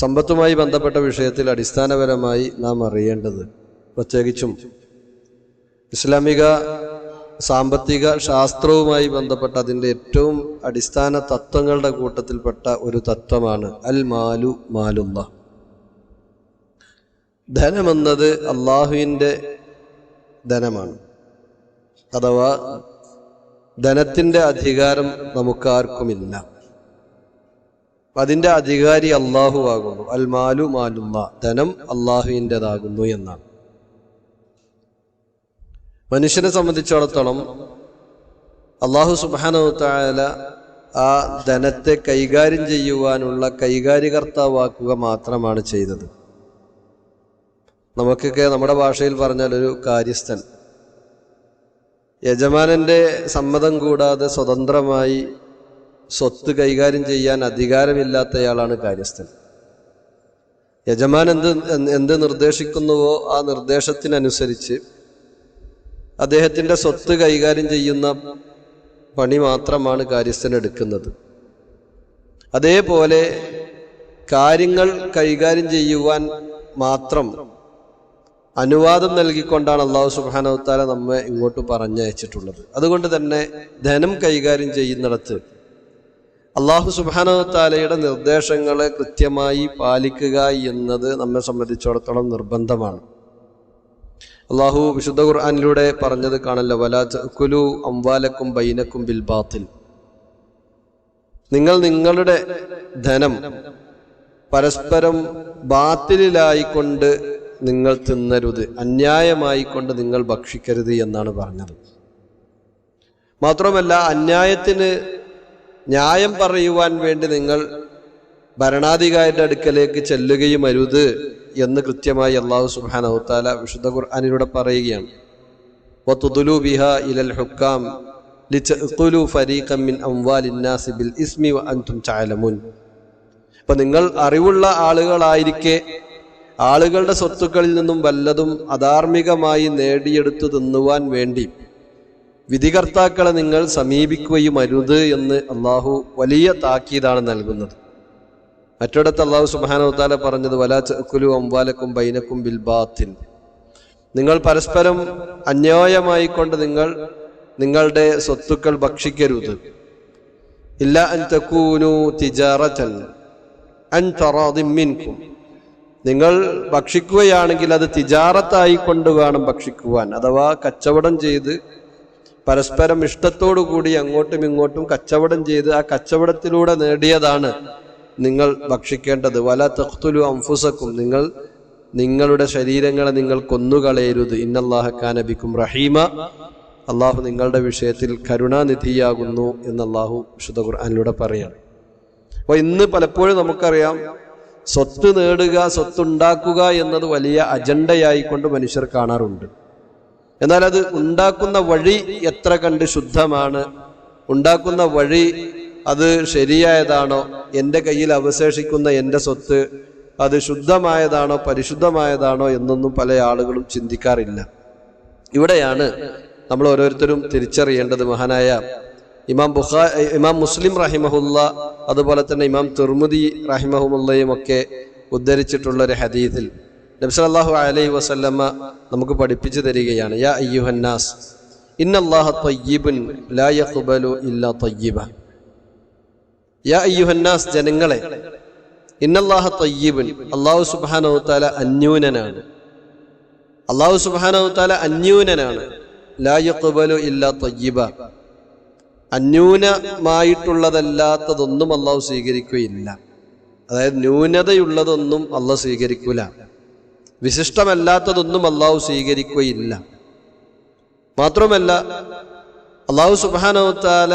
സമ്പത്തുമായി ബന്ധപ്പെട്ട വിഷയത്തിൽ അടിസ്ഥാനപരമായി നാം അറിയേണ്ടത് പ്രത്യേകിച്ചും ഇസ്ലാമിക സാമ്പത്തിക ശാസ്ത്രവുമായി ബന്ധപ്പെട്ട അതിന്റെ ഏറ്റവും അടിസ്ഥാന തത്വങ്ങളുടെ കൂട്ടത്തിൽപ്പെട്ട ഒരു തത്വമാണ് അൽ മാലു മാലുള്ള ധനമെന്നത് അള്ളാഹുവിന്റെ ധനമാണ്. അഥവാ ധനത്തിന്റെ അധികാരം നമുക്കാർക്കുമില്ല. അതിന്റെ അധികാരി അള്ളാഹു ആകുന്നു. അൽ മാലു മാലുള്ള ധനം അള്ളാഹുവിന്റെതാകുന്നു എന്നാണ്. മനുഷ്യനെ സംബന്ധിച്ചിടത്തോളം അള്ളാഹു സുബാനവത്തായാല ആ ധനത്തെ കൈകാര്യം ചെയ്യുവാനുള്ള കൈകാര്യകർത്താവാക്കുക മാത്രമാണ് ചെയ്തത്. നമുക്കൊക്കെ നമ്മുടെ ഭാഷയിൽ പറഞ്ഞാൽ ഒരു കാര്യസ്ഥൻ. യജമാനന്റെ സമ്മതം കൂടാതെ സ്വതന്ത്രമായി സ്വത്ത് കൈകാര്യം ചെയ്യാൻ അധികാരമില്ലാത്തയാളാണ് കാര്യസ്ഥൻ. യജമാൻ എന്ത് എന്ത് നിർദ്ദേശിക്കുന്നുവോ ആ നിർദ്ദേശത്തിനനുസരിച്ച് അദ്ദേഹത്തിന്റെ സ്വത്ത് കൈകാര്യം ചെയ്യുന്ന പണി മാത്രമാണ് കാര്യസ്ഥൻ എടുക്കുന്നത്. അതേപോലെ കാര്യങ്ങൾ കൈകാര്യം ചെയ്യുവാൻ മാത്രം അനുവാദം നൽകിക്കൊണ്ടാണ് അള്ളാഹു സുബാനവത്താല നമ്മെ ഇങ്ങോട്ട് പറഞ്ഞയച്ചിട്ടുള്ളത്. അതുകൊണ്ട് തന്നെ ധനം കൈകാര്യം ചെയ്യുന്നിടത്ത് അള്ളാഹു സുബാനത്താലയുടെ നിർദ്ദേശങ്ങളെ കൃത്യമായി പാലിക്കുക എന്നത് നമ്മെ സംബന്ധിച്ചിടത്തോളം നിർബന്ധമാണ്. അള്ളാഹു വിശുദ്ധ ഖുർആാനിലൂടെ പറഞ്ഞത് കാണല്ലോ വലാ കുലു അംവാലക്കും ബൈനക്കും ബിൽബാത്തിൽ നിങ്ങൾ നിങ്ങളുടെ ധനം പരസ്പരം ബാത്തിലായിക്കൊണ്ട് നിങ്ങൾ തിന്നരുത് അന്യായമായിക്കൊണ്ട് നിങ്ങൾ ഭക്ഷിക്കരുത് എന്നാണ് പറഞ്ഞത്. മാത്രമല്ല അന്യായത്തിന് ന്യായം പറയുവാൻ വേണ്ടി നിങ്ങൾ ഭരണാധികാരിയുടെ അടുക്കലേക്ക് ചെല്ലുകയും അരുത് എന്ന് കൃത്യമായി അള്ളാഹു സുബാനഹുത്താല വിശുദ്ധ ഖുർആാനിലൂടെ പറയുകയാണ്. ബിഹ ഇലൽ ഹുക്കാം മിൻ അംവാലിന്നാസി ബിൽ ഇസ്മി വ അൻതും നിങ്ങൾ അറിവുള്ള ആളുകളായിരിക്കെ ആളുകളുടെ സ്വത്തുക്കളിൽ നിന്നും വല്ലതും അധാർമികമായി നേടിയെടുത്തു തിന്നുവാൻ വേണ്ടി വിധികർത്താക്കളെ നിങ്ങൾ സമീപിക്കുകയും അരുത് എന്ന് അള്ളാഹു വലിയ താക്കീതാണ് നൽകുന്നത്. മറ്റിടത്ത് അള്ളാഹു സുബാനവത്താല പറഞ്ഞത് വലാ ചക്കുലു അംവാലക്കും ബൈനക്കും ബിൽബാത്തിൻ നിങ്ങൾ പരസ്പരം അന്യായമായി കൊണ്ട് നിങ്ങൾ നിങ്ങളുടെ സ്വത്തുക്കൾ ഭക്ഷിക്കരുത്. ഇല്ല അൻ തക്കൂനു തിജാറത്തൻ അൻ തറാദിമിൻകും നിങ്ങൾ ഭക്ഷിക്കുകയാണെങ്കിൽ അത് തിജാറത്തായി കൊണ്ട് വേണം ഭക്ഷിക്കുവാൻ അഥവാ കച്ചവടം ചെയ്ത് പരസ്പരം ഇഷ്ടത്തോടു കൂടി അങ്ങോട്ടും ഇങ്ങോട്ടും കച്ചവടം ചെയ്ത് ആ കച്ചവടത്തിലൂടെ നേടിയതാണ് നിങ്ങൾ ഭക്ഷിക്കേണ്ടത്. വല തഖ്തുലു അംഫുസക്കും നിങ്ങൾ നിങ്ങളുടെ ശരീരങ്ങളെ നിങ്ങൾ കൊന്നുകളയരുത്. ഇന്നല്ലാഹക്കാനബിക്കും റഹീമ. അള്ളാഹു നിങ്ങളുടെ വിഷയത്തിൽ കരുണാനിധിയാകുന്നു എന്ന് അള്ളാഹു വിശുദ്ധ ഖുർആാനിലൂടെ പറയാണ്. അപ്പോൾ ഇന്ന് പലപ്പോഴും നമുക്കറിയാം സ്വത്ത് നേടുക സ്വത്തുണ്ടാക്കുക എന്നത് വലിയ അജണ്ടയായിക്കൊണ്ട് മനുഷ്യർ കാണാറുണ്ട്. എന്നാൽ അത് ഉണ്ടാക്കുന്ന വഴി എത്ര കണ്ട് ശുദ്ധമാണ്? ഉണ്ടാക്കുന്ന വഴി അത് ശരിയായതാണോ? എന്റെ കയ്യിൽ അവശേഷിക്കുന്ന എന്റെ സ്വത്ത് അത് ശുദ്ധമായതാണോ പരിശുദ്ധമായതാണോ എന്നൊന്നും പല ആളുകളും ചിന്തിക്കാറില്ല. ഇവിടെയാണ് നമ്മൾ ഓരോരുത്തരും തിരിച്ചറിയേണ്ടത് മഹാനായ ഇമാം ബുഖാ ഇമാം മുസ്ലിം റഹിമഹുല്ല അതുപോലെ തന്നെ ഇമാം തിർമുദി റഹിമഹുല്ലയും ഒക്കെ ഉദ്ധരിച്ചിട്ടുള്ള ഒരു ഹദീദിൽ നബ്സലാഹു അലൈഹി വസല്ലമ്മ നമുക്ക് പഠിപ്പിച്ചു തരികയാണ് യാ അയ്യുഹന്നാസ് ഇന്നല്ലാഹ തയ്യിബുൻ ലാ യഖ്ബലു ഇല്ലാ യാ അയ്യുഹന്നാസ് ജനങ്ങളെ ഇന്നല്ലാഹ തയ്യിബുൻ അള്ളാഹു സുബ്ഹാനഹു തആല അന്യൂനനാണ്. അള്ളാഹു സുബ്ഹാനഹു തആല അന്യൂനനാണ്. ലാ യഖ്ബലു ഇല്ലാ തയ്യിബ. അന്യൂനമായിട്ടുള്ളതല്ലാത്തതൊന്നും അള്ളാഹു സ്വീകരിക്കുകയില്ല. അതായത് ന്യൂനതയുള്ളതൊന്നും അള്ളാഹ് സ്വീകരിക്കൂല. വിശിഷ്ടമല്ലാത്തതൊന്നും അള്ളാഹു സ്വീകരിക്കുകയില്ല. മാത്രമല്ല അള്ളാഹു സുബാനവത്താല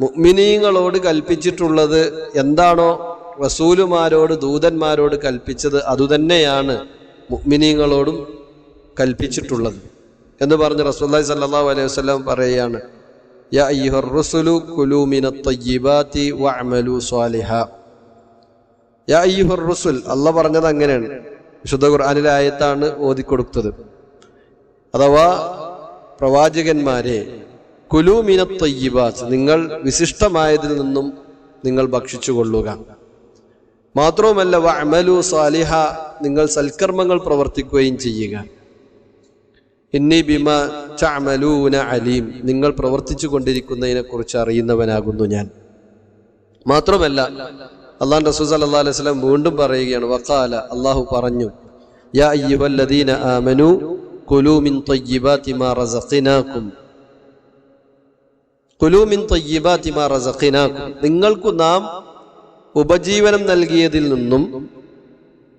മുഗ്മിനീങ്ങളോട് കൽപ്പിച്ചിട്ടുള്ളത് എന്താണോ റസൂലുമാരോട് ദൂതന്മാരോട് കൽപ്പിച്ചത് അതുതന്നെയാണ് മുഗ്മിനീങ്ങളോടും കൽപ്പിച്ചിട്ടുള്ളത്. എന്ന് പറഞ്ഞ് റസൂല്ലി സല്ലാ അലൈഹി വസ്ലം പറയുകയാണ് അല്ല പറഞ്ഞത് അങ്ങനെയാണ്. വിശുദ്ധ ഖുർആാനിലെ ആയത്താണ് ഓതിക്കൊടുത്തത്. അഥവാ പ്രവാചകന്മാരെ കുലു മിനത്ത് തയ്യിബാത്ത് നിങ്ങൾ വിശിഷ്ടമായതിൽ നിന്നും നിങ്ങൾ ഭക്ഷിച്ചു കൊള്ളുക മാത്രവുമല്ല വഅമലു സാലിഹ നിങ്ങൾ സൽക്കർമ്മങ്ങൾ പ്രവർത്തിക്കുകയും ചെയ്യുക. ഇന്നി ബിമ ചമലൂന അലീം നിങ്ങൾ പ്രവർത്തിച്ചു കൊണ്ടിരിക്കുന്നതിനെ കുറിച്ച് അറിയുന്നവനാകുന്നു ഞാൻ. മാത്രമല്ല അള്ളാഹു റസൂൽ സല്ലല്ലാഹു അലൈഹി സ്വലം വീണ്ടും പറയുകയാണ് വക്കാല അള്ളാഹു പറഞ്ഞു യാ ആമനു കുലൂമിൻ ത്വയ്യിബാതി മാ റസഖ്നാകും. കുലൂ മിൻ ത്വയ്യിബാതി മാ റസഖ്നാകും. നിങ്ങൾക്ക് നാം ഉപജീവനം നൽകിയതിൽ നിന്നും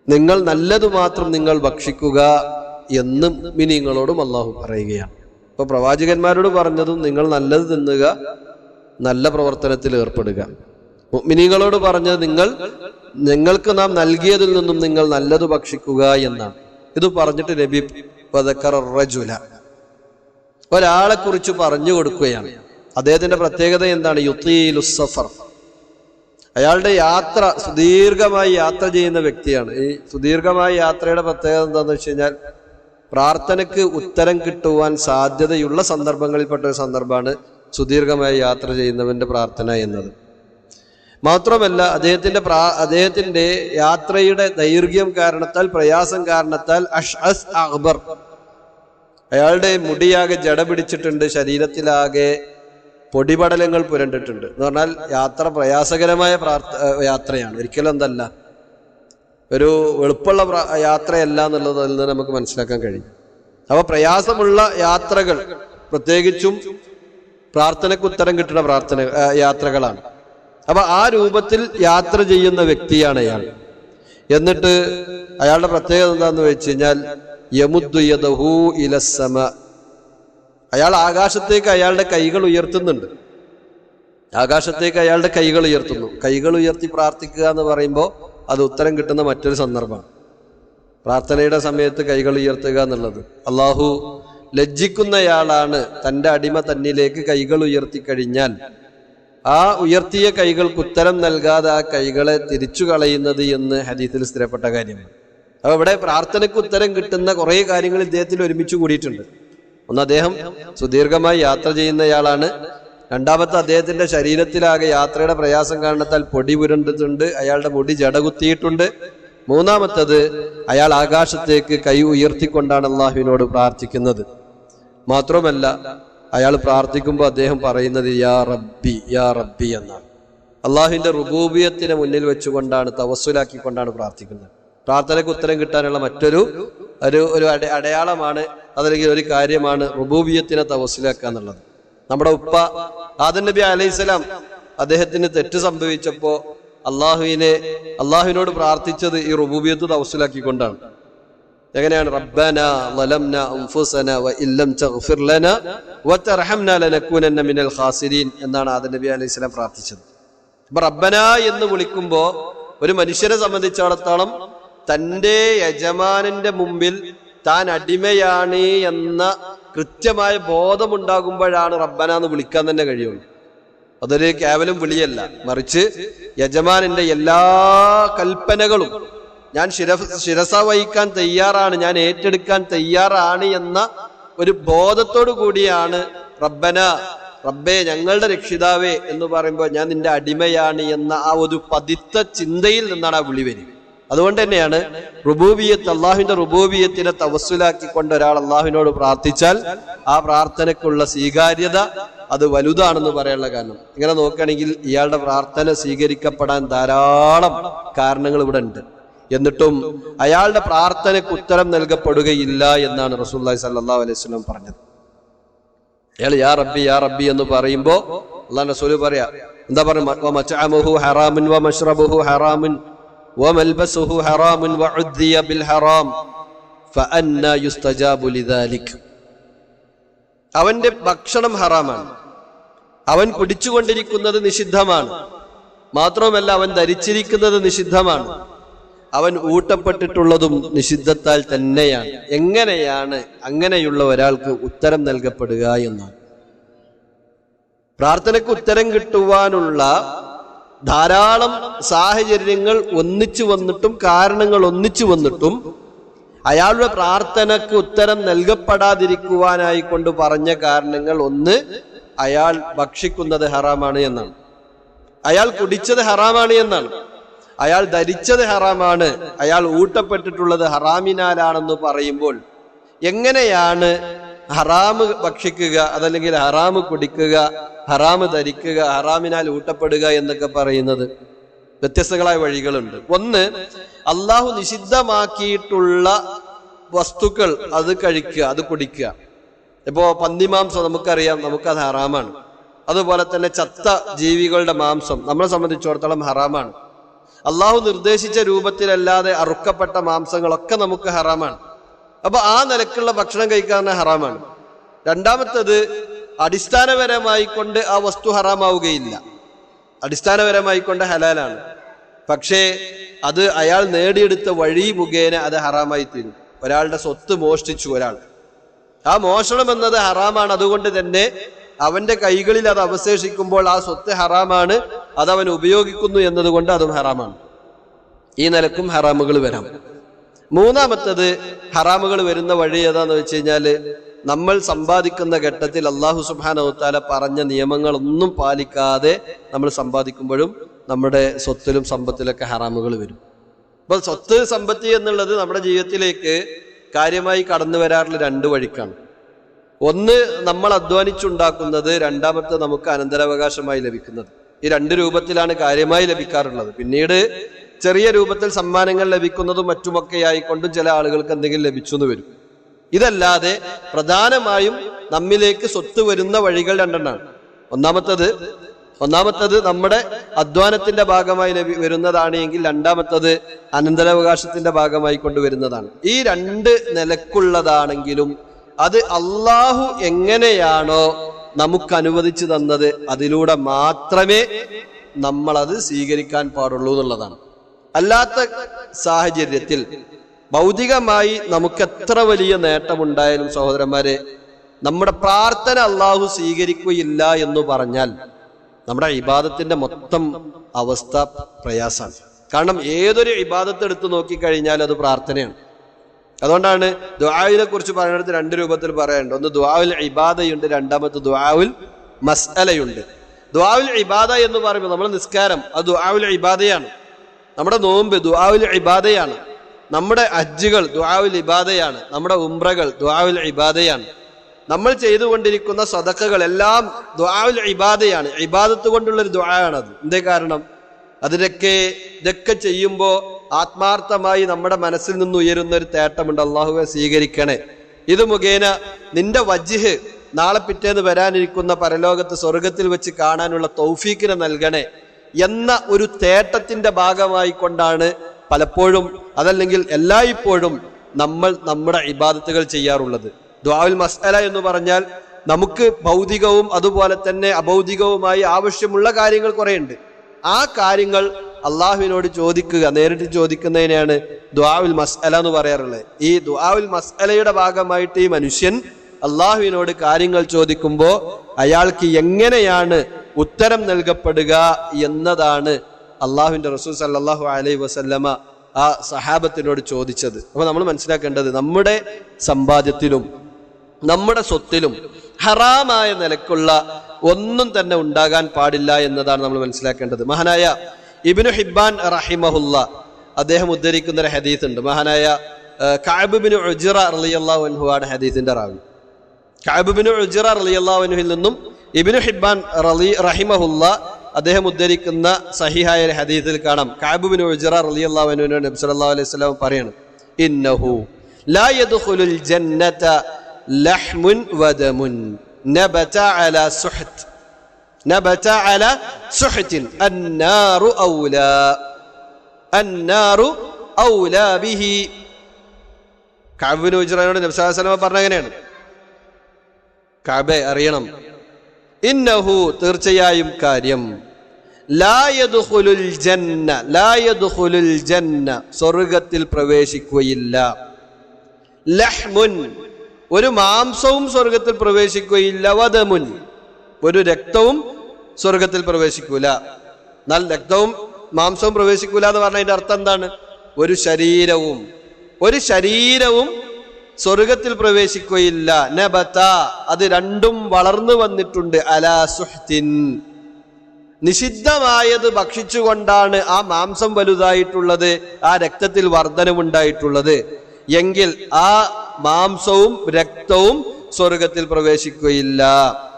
നിങ്ങൾ നല്ലത് മാത്രം നിങ്ങൾ ഭക്ഷിക്കുക എന്നും മിനിങ്ങളോടും അള്ളാഹു പറയുകയാണ്. ഇപ്പൊ പ്രവാചകന്മാരോട് പറഞ്ഞതും നിങ്ങൾ നല്ലത് തിന്നുക നല്ല പ്രവർത്തനത്തിൽ ഏർപ്പെടുക. മിനിങ്ങളോട് പറഞ്ഞത് നിങ്ങൾ നിങ്ങൾക്ക് നാം നൽകിയതിൽ നിന്നും നിങ്ങൾ നല്ലത് ഭക്ഷിക്കുക എന്നാണ്. ഇത് പറഞ്ഞിട്ട് നബി റജുല. ഒരാളെ കുറിച്ച് പറഞ്ഞു കൊടുക്കുകയാണ്. അദ്ദേഹത്തിന്റെ പ്രത്യേകത എന്താണ്? യുത്തീലു സഫർ. അയാളുടെ യാത്ര സുദീർഘമായി യാത്ര ചെയ്യുന്ന വ്യക്തിയാണ്. ഈ സുദീർഘമായ യാത്രയുടെ പ്രത്യേകത എന്താണെന്ന് വെച്ച് കഴിഞ്ഞാൽ പ്രാർത്ഥനയ്ക്ക് ഉത്തരം കിട്ടുവാൻ സാധ്യതയുള്ള സന്ദർഭങ്ങളിൽപ്പെട്ട ഒരു സന്ദർഭമാണ് സുദീർഘമായി യാത്ര ചെയ്യുന്നവന്റെ പ്രാർത്ഥന എന്നത്. മാത്രമല്ല അദ്ദേഹത്തിന്റെ പ്രാ അദ്ദേഹത്തിന്റെ യാത്രയുടെ ദൈർഘ്യം കാരണത്താൽ പ്രയാസം കാരണത്താൽ അഷ് അസ് അക്ബർ അയാളുടെ മുടിയാകെ ജട പിടിച്ചിട്ടുണ്ട് ശരീരത്തിലാകെ പൊടിപടലങ്ങൾ പുരണ്ടിട്ടുണ്ട്. എന്ന് പറഞ്ഞാൽ യാത്ര പ്രയാസകരമായ യാത്രയാണ്. ഒരിക്കലും എന്തല്ല ഒരു എളുപ്പമുള്ള യാത്രയല്ല എന്നുള്ളത് നിന്ന് നമുക്ക് മനസ്സിലാക്കാൻ കഴിയും. അപ്പോൾ പ്രയാസമുള്ള യാത്രകൾ പ്രത്യേകിച്ചും പ്രാർത്ഥനയ്ക്ക് ഉത്തരം കിട്ടുന്ന പ്രാർത്ഥന യാത്രകളാണ്. അപ്പൊ ആ രൂപത്തിൽ യാത്ര ചെയ്യുന്ന വ്യക്തിയാണ് അയാൾ എന്നിട്ട് അയാളുടെ പ്രത്യേകത എന്താന്ന് വെച്ച് കഴിഞ്ഞാൽ യമുദ്ദു യദഹു ഇലസ്സമ. അയാൾ ആകാശത്തേക്ക് അയാളുടെ കൈകൾ ഉയർത്തുന്നുണ്ട്. ആകാശത്തേക്ക് അയാളുടെ കൈകൾ ഉയർത്തുന്നു. കൈകൾ ഉയർത്തി പ്രാർത്ഥിക്കുക എന്ന് പറയുമ്പോൾ അത് ഉത്തരം കിട്ടുന്ന മറ്റൊരു സന്ദർഭമാണ്. പ്രാർത്ഥനയുടെ സമയത്ത് കൈകൾ ഉയർത്തുക എന്നുള്ളത്. അള്ളാഹു ലജ്ജിക്കുന്നയാളാണ് തന്റെ അടിമ തന്നിലേക്ക് കൈകൾ ഉയർത്തി കഴിഞ്ഞാൽ ആ ഉയർത്തിയ കൈകൾക്ക് ഉത്തരം നൽകാതെ ആ കൈകളെ തിരിച്ചു കളയുന്നത് എന്ന് ഹദീസിൽ സ്ഥിരപ്പെട്ട കാര്യമാണ്. അപ്പൊ ഇവിടെ പ്രാർത്ഥനയ്ക്ക് ഉത്തരം കിട്ടുന്ന കുറെ കാര്യങ്ങൾ ഇദ്ദേഹത്തിൽ ഒരുമിച്ച് കൂടിയിട്ടുണ്ട്. ഒന്ന് അദ്ദേഹം സുദീർഘമായി യാത്ര ചെയ്യുന്നയാളാണ്. രണ്ടാമത്തെ അദ്ദേഹത്തിന്റെ ശരീരത്തിലാകെ യാത്രയുടെ പ്രയാസം കാരണത്താൽ പൊടി പുരണ്ടിട്ടുണ്ട് അയാളുടെ മുടി ജടകുത്തിയിട്ടുണ്ട് മൂന്നാമത്തത് അയാൾ ആകാശത്തേക്ക് കൈ ഉയർത്തിക്കൊണ്ടാണ് അള്ളാഹുവിനോട് പ്രാർത്ഥിക്കുന്നത്. മാത്രമല്ല അയാൾ പ്രാർത്ഥിക്കുമ്പോൾ അദ്ദേഹം പറയുന്നത് യാ റബ്ബി യാ റബ്ബി എന്നാണ്. അള്ളാഹുവിന്റെ റുബൂബിയത്തിനെ മുന്നിൽ വെച്ചുകൊണ്ടാണ് തവസ്സുലാക്കിക്കൊണ്ടാണ് പ്രാർത്ഥിക്കുന്നത്. പ്രാർത്ഥനയ്ക്ക് ഉത്തരം കിട്ടാനുള്ള മറ്റൊരു ഒരു ഒരു അട അടയാളമാണ് അതല്ലെങ്കിൽ ഒരു കാര്യമാണ് റുബൂബിയത്തിനെ തവസ്സിലാക്കുക എന്നുള്ളത്. നമ്മുടെ ഉപ്പ ആദൻ നബി അലൈഹിസ്സലാം അദ്ദേഹത്തിന് തെറ്റ് സംഭവിച്ചപ്പോൾ അള്ളാഹുവിനെ അള്ളാഹുവിനോട് പ്രാർത്ഥിച്ചത് ഈ റുബൂബിയത്ത് തവസ്സുലാക്കിക്കൊണ്ടാണ്. എങ്ങനെയാണ്? റബ്ബന ലലംന അൻഫുസന വ ഇല്ലം തഗ്ഫിർ ലന വതർഹംന ലനകൂനന്ന മിനൽ ഖാസിരീൻ എന്നാണ് ആദം നബി അലൈഹി പ്രാർത്ഥിച്ചത്. അപ്പോൾ റബ്ബന എന്ന് വിളിക്കുമ്പോൾ ഒരു മനുഷ്യനെ സംബന്ധിച്ചിടത്തോളം തന്റെ യജമാനന്റെ മുമ്പിൽ താൻ അടിമയാണ് എന്ന കൃത്യമായ ബോധമുണ്ടാകുമ്പോഴാണ് റബ്ബന എന്ന് വിളിക്കാൻ തന്നെ കഴിയുള്ളൂ. അതൊരു കേവലം വിളിയല്ല. മറിച്ച് യജമാനന്റെ എല്ലാ കൽപ്പനകളും ഞാൻ ശിര ശിരസ വഹിക്കാൻ തയ്യാറാണ് ഞാൻ ഏറ്റെടുക്കാൻ തയ്യാറാണ് എന്ന ഒരു ബോധത്തോടു കൂടിയാണ് റബ്ബന റബ്ബേ ഞങ്ങളുടെ രക്ഷിതാവേ എന്ന് പറയുമ്പോൾ ഞാൻ നിന്റെ അടിമയാണ് എന്ന ആ ഒരു പതിത്ത ചിന്തയിൽ നിന്നാണ് ആ വിളി വരിക അതുകൊണ്ട് തന്നെയാണ് റുബൂബിയത്ത് അള്ളാഹുവിന്റെ റുബൂബിയത്തിനെ തവസ്സുലാക്കിക്കൊണ്ട് ഒരാൾ അള്ളാഹുവിനോട് പ്രാർത്ഥിച്ചാൽ ആ പ്രാർത്ഥനയ്ക്കുള്ള സ്വീകാര്യത അത് വലുതാണെന്ന് പറയാനുള്ള കാരണം. ഇങ്ങനെ നോക്കുകയാണെങ്കിൽ ഇയാളുടെ പ്രാർത്ഥന സ്വീകരിക്കപ്പെടാൻ ധാരാളം കാരണങ്ങൾ ഇവിടെ ഉണ്ട്. എന്നിട്ടും അയാളുടെ പ്രാർത്ഥനയ്ക്ക് ഉത്തരം നൽകപ്പെടുകയില്ല എന്നാണ് റസൂല്ലി സല്ലാ അലൈവലം പറഞ്ഞത്. അയാൾ യാ റബ്ബി യാ റബ്ബി എന്ന് പറയുമ്പോൾ അള്ളാഹ് റസൂൽ പറയാ എന്താ പറയുക ഹറാമുൻ വ വ മൽബസുഹു വ ഉദ്ദിയ ബിൽ ഹറാം ഫഅന്ന അവന്റെ ഭക്ഷണം ഹറാമാണ്. അവൻ കുടിച്ചുകൊണ്ടിരിക്കുന്നത് നിഷിദ്ധമാണ്. മാത്രവുമല്ല അവൻ ധരിച്ചിരിക്കുന്നത് നിഷിദ്ധമാണ്. അവൻ ഊട്ടപ്പെട്ടിട്ടുള്ളതും നിഷിദ്ധത്താൽ തന്നെയാണ്. എങ്ങനെയാണ് അങ്ങനെയുള്ള ഒരാൾക്ക് ഉത്തരം നൽകപ്പെടുക എന്ന്? പ്രാർത്ഥനയ്ക്ക് ഉത്തരം കിട്ടുവാനുള്ള ധാരാളം സാഹചര്യങ്ങൾ ഒന്നിച്ചു വന്നിട്ടും കാരണങ്ങൾ ഒന്നിച്ചു വന്നിട്ടും അയാളുടെ പ്രാർത്ഥനയ്ക്ക് ഉത്തരം നൽകപ്പെടാതിരിക്കുവാനായി കൊണ്ട് പറഞ്ഞ കാരണങ്ങൾ ഒന്ന് അയാൾ ഭക്ഷിക്കുന്നത് ഹറാമാണ് എന്നാണ്. അയാൾ കുടിച്ചത് ഹറാമാണ് എന്നാണ്. അയാൾ ധരിച്ചത് ഹറാമാണ്. അയാൾ ഊട്ടപ്പെട്ടിട്ടുള്ളത് ഹറാമിനാലാണെന്ന് പറയുമ്പോൾ എങ്ങനെയാണ് ഹറാമ് ഭക്ഷിക്കുക അതല്ലെങ്കിൽ ഹറാമ് കുടിക്കുക ഹറാമ് ധരിക്കുക ഹറാമിനാൽ ഊട്ടപ്പെടുക എന്നൊക്കെ പറയുന്നത് വ്യത്യസ്തങ്ങളായ വഴികളുണ്ട്. ഒന്ന് അള്ളാഹു നിഷിദ്ധമാക്കിയിട്ടുള്ള വസ്തുക്കൾ അത് കഴിക്കുക അത് കുടിക്കുക. ഇപ്പോ പന്നിമാംസം നമുക്കറിയാം നമുക്കത് ഹറാമാണ്. അതുപോലെ തന്നെ ചത്ത ജീവികളുടെ മാംസം നമ്മളെ സംബന്ധിച്ചിടത്തോളം ഹറാമാണ്. അള്ളാഹു നിർദ്ദേശിച്ച രൂപത്തിലല്ലാതെ അറുക്കപ്പെട്ട മാംസങ്ങളൊക്കെ നമുക്ക് ഹറാമാണ്. അപ്പൊ ആ നിലക്കുള്ള ഭക്ഷണം കഴിക്കാൻ ഹറാമാണ്. രണ്ടാമത്തത് അടിസ്ഥാനപരമായി കൊണ്ട് ആ വസ്തു ഹറാമാവുകയില്ല. അടിസ്ഥാനപരമായി കൊണ്ട് ഹലാലാണ്. പക്ഷേ അത് അയാൾ നേടിയെടുത്ത വഴി മുഖേന അത് ഹറാമായി തീരും ഒരാളുടെ സ്വത്ത് മോഷ്ടിച്ചു ഒരാൾ. ആ മോഷണം എന്നത് ഹറാമാണ്. അതുകൊണ്ട് തന്നെ അവന്റെ കൈകളിൽ അത് അവശേഷിക്കുമ്പോൾ ആ സ്വത്ത് ഹറാമാണ് അത് അവൻ ഉപയോഗിക്കുന്നു എന്നതുകൊണ്ട് അതും ഹറാമാണ്. ഈ നിലക്കും ഹറാമുകൾ വരാം. മൂന്നാമത്തത് ഹറാമുകൾ വരുന്ന വഴി ഏതാന്ന് വെച്ച് കഴിഞ്ഞാൽ നമ്മൾ സമ്പാദിക്കുന്ന ഘട്ടത്തിൽ അള്ളാഹു സുബാനവത്താല പറഞ്ഞ നിയമങ്ങളൊന്നും പാലിക്കാതെ നമ്മൾ സമ്പാദിക്കുമ്പോഴും നമ്മുടെ സ്വത്തിലും സമ്പത്തിലൊക്കെ ഹറാമുകൾ വരും. അപ്പൊ സ്വത്ത് സമ്പത്തി എന്നുള്ളത് നമ്മുടെ ജീവിതത്തിലേക്ക് കാര്യമായി കടന്നു വരാറുള്ള രണ്ട് വഴിക്കാണ്. ഒന്ന് നമ്മൾ അധ്വാനിച്ചുണ്ടാക്കുന്നത് രണ്ടാമത്തെ നമുക്ക് അനന്തരാവകാശമായി ലഭിക്കുന്നത്. ഈ രണ്ട് രൂപത്തിലാണ് കാര്യമായി ലഭിക്കാറുള്ളത്. പിന്നീട് ചെറിയ രൂപത്തിൽ സമ്മാനങ്ങൾ ലഭിക്കുന്നതും മറ്റുമൊക്കെ ആയിക്കൊണ്ടും ചില ആളുകൾക്ക് എന്തെങ്കിലും ലഭിച്ചു എന്ന് വരും. ഇതല്ലാതെ പ്രധാനമായും നമ്മിലേക്ക് സ്വത്ത് വരുന്ന വഴികൾ രണ്ടെണ്ണമാണ് ഒന്നാമത്തത് ഒന്നാമത്തത് നമ്മുടെ അധ്വാനത്തിന്റെ ഭാഗമായി ലഭി വരുന്നതാണ് എങ്കിൽ രണ്ടാമത്തത് അനന്തരാവകാശത്തിന്റെ ഭാഗമായി കൊണ്ടുവരുന്നതാണ് ഈ രണ്ട് നിലക്കുള്ളതാണെങ്കിലും അത് അള്ളാഹു എങ്ങനെയാണോ നമുക്ക് അനുവദിച്ചു തന്നത് അതിലൂടെ മാത്രമേ നമ്മളത് സ്വീകരിക്കാൻ പാടുള്ളൂ എന്നുള്ളതാണ്. അല്ലാത്ത സാഹചര്യത്തിൽ ഭൗതികമായി നമുക്ക് എത്ര വലിയ നേട്ടമുണ്ടായാലും സഹോദരന്മാരെ നമ്മുടെ പ്രാർത്ഥന അള്ളാഹു സ്വീകരിക്കുകയില്ല എന്ന് പറഞ്ഞാൽ നമ്മുടെ ഇബാദത്തിന്റെ മൊത്തം അവസ്ഥ പ്രയാസമാണ്. കാരണം ഏതൊരു ഇബാദത്ത് എടുത്ത് നോക്കിക്കഴിഞ്ഞാൽ അത് പ്രാർത്ഥനയാണ്. അതുകൊണ്ടാണ് ദുആവിനെ കുറിച്ച് പറയുന്നിടത്ത് രണ്ട് രൂപത്തിൽ പറയാനുണ്ട്. ഒന്ന് ദുആവുൽ ഇബാദയുണ്ട് രണ്ടാമത്തെ ദുആവുൽ മസ്അലയുണ്ട്. ദുആവുൽ ഇബാദ എന്ന് പറയുമ്പോൾ നമ്മുടെ നിസ്കാരം അത് ദുആവുൽ ഇബാദയാണ്. നമ്മുടെ നോമ്പ് ദുആവുൽ ഇബാദയാണ്. നമ്മുടെ അജ്ജുകൾ ദുആവുൽ ഇബാദയാണ്. നമ്മുടെ ഉംറകൾ ദുആവുൽ ഇബാദയാണ്. നമ്മൾ ചെയ്തുകൊണ്ടിരിക്കുന്ന എല്ലാം ദുആവുൽ ഇബാദയാണ്. ഇബാദത്ത് കൊണ്ടുള്ളൊരു ദുആയാണത് എന്തേ കാരണം? അതിനൊക്കെ ഇതൊക്കെ ചെയ്യുമ്പോൾ ആത്മാർത്ഥമായി നമ്മുടെ മനസ്സിൽ നിന്ന് ഉയരുന്ന ഒരു തേട്ടമുണ്ട്. അള്ളാഹുവെ സ്വീകരിക്കണേ. ഇത് മുഖേന നിന്റെ വജ്ജിഹ് നാളെ പിറ്റേന്ന് വരാനിരിക്കുന്ന പരലോകത്ത് സ്വർഗത്തിൽ വെച്ച് കാണാനുള്ള തൗഫീക്കിനെ നൽകണേ എന്ന ഒരു തേട്ടത്തിന്റെ ഭാഗമായി കൊണ്ടാണ് പലപ്പോഴും അതല്ലെങ്കിൽ എല്ലായ്പ്പോഴും നമ്മൾ നമ്മുടെ ഇബാദത്തുകൾ ചെയ്യാറുള്ളത്. ദ്വാവിൽ മസ്അല എന്ന് പറഞ്ഞാൽ നമുക്ക് ഭൗതികവും അതുപോലെ തന്നെ അഭൗതികവുമായി ആവശ്യമുള്ള കാര്യങ്ങൾ കുറേയുണ്ട്. ആ കാര്യങ്ങൾ അള്ളാഹുവിനോട് ചോദിക്കുക നേരിട്ട് ചോദിക്കുന്നതിനെയാണ് ദ്വാവുൽ മസ്അല എന്ന് പറയാറുള്ളത്. ഈ ദ്വാവുൽ മസ്അലയുടെ ഭാഗമായിട്ട് ഈ മനുഷ്യൻ അള്ളാഹുവിനോട് കാര്യങ്ങൾ ചോദിക്കുമ്പോൾ അയാൾക്ക് എങ്ങനെയാണ് ഉത്തരം നൽകപ്പെടുക എന്നതാണ് അള്ളാഹുവിന്റെ റസൂൽ സല്ലാഹു അലൈഹി വസല്ലമ ആ സഹാബത്തിനോട് ചോദിച്ചത്. അപ്പോൾ നമ്മൾ മനസ്സിലാക്കേണ്ടത് നമ്മുടെ സമ്പാദ്യത്തിലും നമ്മുടെ സ്വത്തിലും ഹറാമായ നിലക്കുള്ള ഒന്നും തന്നെ ഉണ്ടാകാൻ പാടില്ല എന്നതാണ് നമ്മൾ മനസ്സിലാക്കേണ്ടത്. മഹാനായ ഇബിനു ഹിബാൻ റഹിമഹുല്ല. അദ്ദേഹം ഉദ്ധരിക്കുന്ന ഒരു ഹദീസ് ഉണ്ട് മഹാനായ കാബിബിന് ഉജിറ റളിയല്ലാഹു അൻഹു ആണ് ഹദീസിന്റെ റാവി. കാബിബിന് ഉജിറ റളിയല്ലാഹു അൻഹുവിൽ നിന്നും ഇബിനു ഹിബാൻ റലി റഹിമഹുല്ല അദ്ദേഹം ഉദ്ധരിക്കുന്ന സഹിഹായ ഹദീസിൽ കാണാം. കാബിബിന് ഉജിറ റളിയല്ലാഹു അൻഹുവിനോട് നബി സല്ലല്ലാഹു അലൈഹി വസല്ലം പറയാണ് ഇന്നഹു ലാ യദ്ഖുലുൽ ജന്നത ലഹ്മുൻ വദമുൻ നബത അലാ സുഹത്ത് നബത على سحت. النار أولى. النار أولى به. കാബിബിന് ഉജ്രനോട് നബി സല്ലല്ലാഹു അലൈഹി വസല്ലം പറഞ്ഞ അങ്ങനെയാണ് കാബെ അറിയണം. ഇന്നഹു തീർച്ചയായും കാര്യം. ലായദുഖുലുൽ ജന്ന ലായദുഖുലുൽ ജന്ന സ്വർഗത്തിൽ പ്രവേശിക്കുകയില്ല. ലഹ്മുൻ ഒരു മാംസവും സ്വർഗത്തിൽ പ്രവേശിക്കുകയില്ല. വദമുൻ ഒരു രക്തവും സ്വർഗത്തിൽ പ്രവേശിക്കൂല. എന്നാൽ രക്തവും മാംസവും പ്രവേശിക്കൂല എന്ന് പറഞ്ഞ അതിന്റെ അർത്ഥം എന്താണ്? ഒരു ശരീരവും. ഒരു ശരീരവും സ്വർഗത്തിൽ പ്രവേശിക്കുകയില്ല. നബത്ത അത് രണ്ടും വളർന്നു വന്നിട്ടുണ്ട്. അലാ സുഹ്തിൻ. നിഷിദ്ധമായത് ഭക്ഷിച്ചുകൊണ്ടാണ് ആ മാംസം വലുതായിട്ടുള്ളത് ആ രക്തത്തിൽ വർധനമുണ്ടായിട്ടുള്ളത് എങ്കിൽ ആ മാംസവും രക്തവും സ്വർഗത്തിൽ പ്രവേശിക്കുകയില്ല.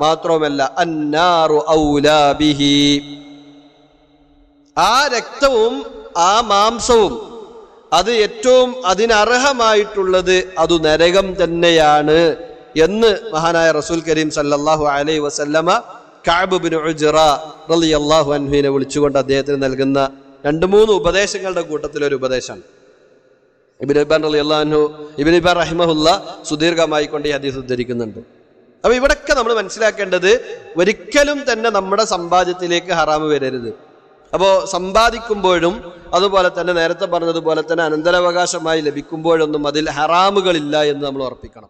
മാത്രവുമല്ല അന്നാറു ഔലാബിഹി ആ രക്തവും ആ മാംസവും അത് ഏറ്റവും അതിനർഹമായിട്ടുള്ളത് അത് നരകം തന്നെയാണ് എന്ന് മഹാനായ റസൂൽ കരീം സല്ലാഹു അലൈ വസല്ലമ കഅബ് ഉജറ ഉജ്റ റളിയല്ലാഹു അൻഹുവിനെ വിളിച്ചുകൊണ്ട് അദ്ദേഹത്തിന് നൽകുന്ന രണ്ട് മൂന്ന് ഉപദേശങ്ങളുടെ കൂട്ടത്തിലൊരു ഉപദേശമാണ് ഇബിൻ ഇബാൻ റളിയല്ലാഹു അള്ളാഹു ഇബിൻ ഇബാൻ റഹിമഹുല്ല സുദീർഘമായി കൊണ്ട് ഈ ഹദീസ് ഉദ്ധരിക്കുന്നുണ്ട്. അപ്പൊ ഇവിടൊക്കെ നമ്മൾ മനസ്സിലാക്കേണ്ടത് ഒരിക്കലും തന്നെ നമ്മുടെ സമ്പാദ്യത്തിലേക്ക് ഹറാമ് വരരുത്. അപ്പോൾ സമ്പാദിക്കുമ്പോഴും അതുപോലെ തന്നെ നേരത്തെ പറഞ്ഞതുപോലെ തന്നെ അനന്തരാവകാശമായി ലഭിക്കുമ്പോഴൊന്നും അതിൽ ഹറാമുകളില്ല എന്ന് നമ്മൾ ഉറപ്പിക്കണം.